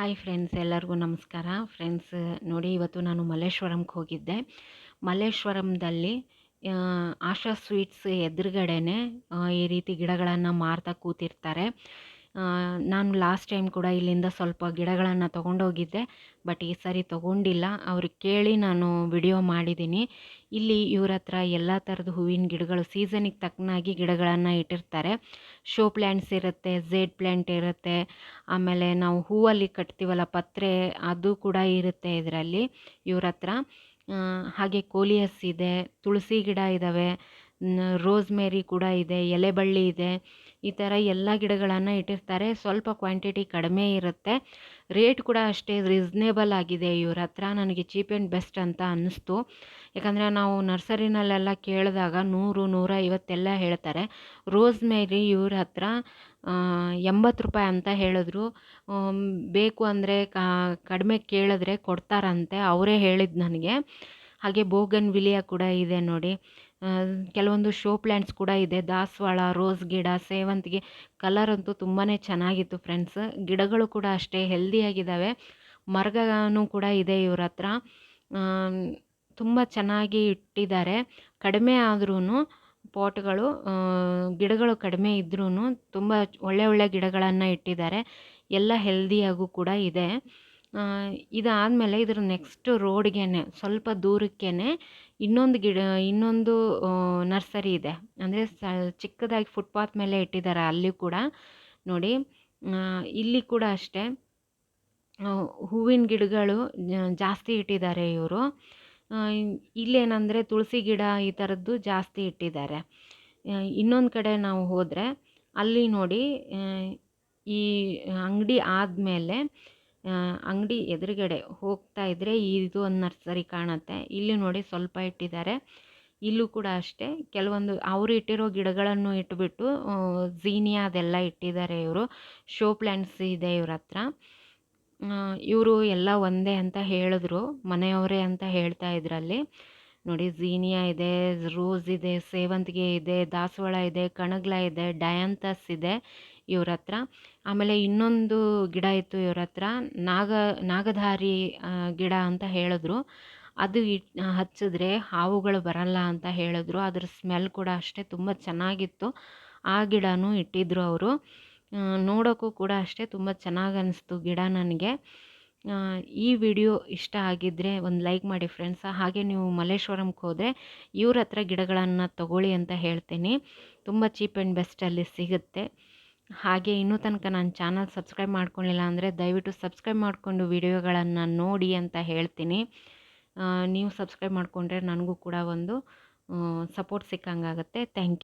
Hi friends, ಎಲ್ಲರಿಗೂ ನಮಸ್ಕಾರ. Friends, ನೋಡಿ, ಇವತ್ತು ನಾನು ಮಲ್ಲೇಶ್ವರಂಗೆ ಹೋಗಿದ್ದೆ. ಮಲ್ಲೇಶ್ವರಂದಲ್ಲಿ ಆಶಾ ಸ್ವೀಟ್ಸ್ ಎದುರುಗಡೆನೆ ಈ ರೀತಿ ಗಿಡಗಳನ್ನು ಮಾರ್ತಾ ಕೂತಿರ್ತಾರೆ. ನಾನು ಲಾಸ್ಟ್ ಟೈಮ್ ಕೂಡ ಇಲ್ಲಿಂದ ಸ್ವಲ್ಪ ಗಿಡಗಳನ್ನು ತೊಗೊಂಡೋಗಿದ್ದೆ ಬಟ್ ಈ ಸರಿ ತೊಗೊಂಡಿಲ್ಲ. ಅವ್ರಿಗೆ ಕೇಳಿ ನಾನು ವಿಡಿಯೋ ಮಾಡಿದ್ದೀನಿ. ಇಲ್ಲಿ ಇವ್ರ ಹತ್ರ ಎಲ್ಲ ಥರದ ಹೂವಿನ ಗಿಡಗಳು ಸೀಸನಿಗೆ ತಕ್ಕನಾಗಿ ಗಿಡಗಳನ್ನು ಇಟ್ಟಿರ್ತಾರೆ. ಶೋ ಪ್ಲ್ಯಾಂಟ್ಸ್ ಇರುತ್ತೆ ಝೇಡ್ ಪ್ಲ್ಯಾಂಟ್ ಇರುತ್ತೆ, ಆಮೇಲೆ ನಾವು ಹೂವಲ್ಲಿ ಕಟ್ತೀವಲ್ಲ ಪತ್ರೆ, ಅದು ಕೂಡ ಇರುತ್ತೆ ಇದರಲ್ಲಿ ಇವ್ರ ಹತ್ರ. ಹಾಗೆ ಕೋಲಿಯಸ್ ಇದೆ, ತುಳಸಿ ಗಿಡ ಇದ್ದಾವೆ ರೋಸ್ಮೇರಿ ಕೂಡ ಇದೆ, ಎಲೆಬಳ್ಳಿ ಇದೆ, ಈ ಥರ ಎಲ್ಲ ಗಿಡಗಳನ್ನು ಇಟ್ಟಿರ್ತಾರೆ. ಸ್ವಲ್ಪ ಕ್ವಾಂಟಿಟಿ ಕಡಿಮೆ ಇರುತ್ತೆ. ರೇಟ್ ಕೂಡ ಅಷ್ಟೇ ರೀಸ್ನೇಬಲ್ ಆಗಿದೆ. ಇವ್ರ ಹತ್ರ ನನಗೆ ಚೀಪ್ ಆ್ಯಂಡ್ ಬೆಸ್ಟ್ ಅಂತ ಅನ್ನಿಸ್ತು. ಯಾಕಂದರೆ ನಾವು ನರ್ಸರಿನಲ್ಲೆಲ್ಲ ಕೇಳಿದಾಗ ನೂರು ನೂರ ಐವತ್ತೆಲ್ಲ ಹೇಳ್ತಾರೆ. ರೋಸ್ಮೇರಿ ಇವ್ರ ಹತ್ರ ಎಂಬತ್ತು ರೂಪಾಯಿ ಅಂತ ಹೇಳಿದ್ರು. ಬೇಕು ಅಂದರೆ ಕಡಿಮೆ ಕೇಳಿದ್ರೆ ಕೊಡ್ತಾರಂತೆ. ಅವರೇ ಹೇಳಿದ್ದು ನನಗೆ. ಹಾಗೆ ಬೋಗನ್ ವಿಲಿಯ ಕೂಡ ಇದೆ ನೋಡಿ. ಕೆಲವೊಂದು ಶೋ ಪ್ಲ್ಯಾಂಟ್ಸ್ ಕೂಡ ಇದೆ. ದಾಸವಾಳ, ರೋಸ್ ಗಿಡ, ಸೇವಂತಿಗೆ ಕಲರ್ ಅಂತೂ ತುಂಬಾ ಚೆನ್ನಾಗಿತ್ತು ಫ್ರೆಂಡ್ಸ್. ಗಿಡಗಳು ಕೂಡ ಅಷ್ಟೇ ಹೆಲ್ದಿಯಾಗಿದ್ದಾವೆ. ಮರಗನೂ ಕೂಡ ಇದೆ ಇವ್ರ ಹತ್ರ. ತುಂಬ ಚೆನ್ನಾಗಿ ಇಟ್ಟಿದ್ದಾರೆ. ಕಡಿಮೆ ಆದ್ರೂ ಪಾಟ್ಗಳು ಗಿಡಗಳು ಕಡಿಮೆ ಇದ್ರೂ ತುಂಬ ಒಳ್ಳೆ ಒಳ್ಳೆ ಗಿಡಗಳನ್ನು ಇಟ್ಟಿದ್ದಾರೆ. ಎಲ್ಲ ಹೆಲ್ದಿಯಾಗೂ ಕೂಡ ಇದೆ. ಇದಾದಮೇಲೆ ಇದ್ರ ನೆಕ್ಸ್ಟ್ ರೋಡ್ಗೆ ಸ್ವಲ್ಪ ದೂರಕ್ಕೇ ಇನ್ನೊಂದು ಗಿಡ, ಇನ್ನೊಂದು ನರ್ಸರಿ ಇದೆ. ಅಂದರೆ ಸ, ಚಿಕ್ಕದಾಗಿ ಫುಟ್ಪಾತ್ ಮೇಲೆ ಇಟ್ಟಿದ್ದಾರೆ ಅಲ್ಲಿ ಕೂಡ. ನೋಡಿ ಇಲ್ಲಿ ಕೂಡ ಅಷ್ಟೇ. ಹೂವಿನ ಗಿಡಗಳು ಜಾಸ್ತಿ ಇಟ್ಟಿದ್ದಾರೆ ಇವರು. ಇಲ್ಲೇನಂದರೆ ತುಳಸಿ ಗಿಡ ಈ ಥರದ್ದು ಜಾಸ್ತಿ ಇಟ್ಟಿದ್ದಾರೆ. ಇನ್ನೊಂದು ಕಡೆ ನಾವು ಹೋದರೆ ಅಲ್ಲಿ ನೋಡಿ ಈ ಅಂಗಡಿ ಆದಮೇಲೆ ಅಂಗಡಿ ಎದುರುಗಡೆ ಹೋಗ್ತಾ ಇದ್ದರೆ ಇದು ಒಂದು ನರ್ಸರಿ ಕಾಣುತ್ತೆ. ಇಲ್ಲಿ ನೋಡಿ ಸ್ವಲ್ಪ ಇಟ್ಟಿದ್ದಾರೆ. ಇಲ್ಲೂ ಕೂಡ ಅಷ್ಟೇ. ಕೆಲವೊಂದು ಅವರು ಇಟ್ಟಿರೋ ಗಿಡಗಳನ್ನು ಇಟ್ಬಿಟ್ಟು ಝೀನಿಯಾ ಅದೆಲ್ಲ ಇಟ್ಟಿದ್ದಾರೆ ಇವರು. ಶೋ ಪ್ಲ್ಯಾಂಟ್ಸ್ ಇದೆ ಇವ್ರ ಹತ್ರ. ಇವರು ಎಲ್ಲ ಒಂದೇ ಅಂತ ಹೇಳಿದ್ರು. ಮನೆಯವರೇ ಅಂತ ಹೇಳ್ತಾ ಇದ್ರಲ್ಲಿ ನೋಡಿ, ಝೀನಿಯಾ ಇದೆ ರೋಸ್ ಇದೆ, ಸೇವಂತಿಗೆ ಇದೆ, ದಾಸವಾಳ ಇದೆ, ಕಣಗ್ಲ ಇದೆ ಡಯಾಂತಸ್ ಇದೆ. ಇವ್ರ ಹತ್ರ ಆಮೇಲೆ ಇನ್ನೊಂದು ಗಿಡ ಇತ್ತು ಇವ್ರ ಹತ್ರ ನಾಗ, ನಾಗಧಾರಿ ಗಿಡ ಅಂತ ಹೇಳಿದ್ರು. ಅದು ಇಟ್ ಹಚ್ಚಿದ್ರೆ ಹಾವುಗಳು ಬರಲ್ಲ ಅಂತ ಹೇಳಿದ್ರು. ಅದ್ರ ಸ್ಮೆಲ್ ಕೂಡ ಅಷ್ಟೇ ತುಂಬ ಚೆನ್ನಾಗಿತ್ತು. ಆ ಗಿಡನೂ ಇಟ್ಟಿದ್ರು ಅವರು. ನೋಡೋಕ್ಕೂ ಕೂಡ ಅಷ್ಟೇ ತುಂಬ ಚೆನ್ನಾಗಿ ಅನ್ನಿಸ್ತು ಗಿಡ ನನಗೆ. ಈ ವಿಡಿಯೋ ಇಷ್ಟ ಆಗಿದ್ದರೆ ಒಂದು ಲೈಕ್ ಮಾಡಿ ಫ್ರೆಂಡ್ಸ್. ಹಾಗೆ ನೀವು ಮಲ್ಲೇಶ್ವರಂಗೆ ಹೋದರೆ ಇವ್ರ ಹತ್ರ ಗಿಡಗಳನ್ನು ತಗೊಳ್ಳಿ ಅಂತ ಹೇಳ್ತೀನಿ. ತುಂಬ ಚೀಪ್ ಆ್ಯಂಡ್ ಬೆಸ್ಟಲ್ಲಿ ಸಿಗುತ್ತೆ. ಹಾಗೆ ಇನ್ನೂ ತನಕ ನನ್ನ ಚಾನಲ್ ಸಬ್ಸ್ಕ್ರೈಬ್ ಮಾಡ್ಕೊಂಡಿಲ್ಲ ಅಂದರೆ ದಯವಿಟ್ಟು ಸಬ್ಸ್ಕ್ರೈಬ್ ಮಾಡಿಕೊಂಡು ವಿಡಿಯೋಗಳನ್ನು ನೋಡಿ ಅಂತ ಹೇಳ್ತೀನಿ. ನೀವು ಸಬ್ಸ್ಕ್ರೈಬ್ ಮಾಡಿಕೊಂಡ್ರೆ ನನಗೂ ಕೂಡ ಒಂದು ಸಪೋರ್ಟ್ ಸಿಕ್ಕಂಗಾಗುತ್ತೆ. Thank you.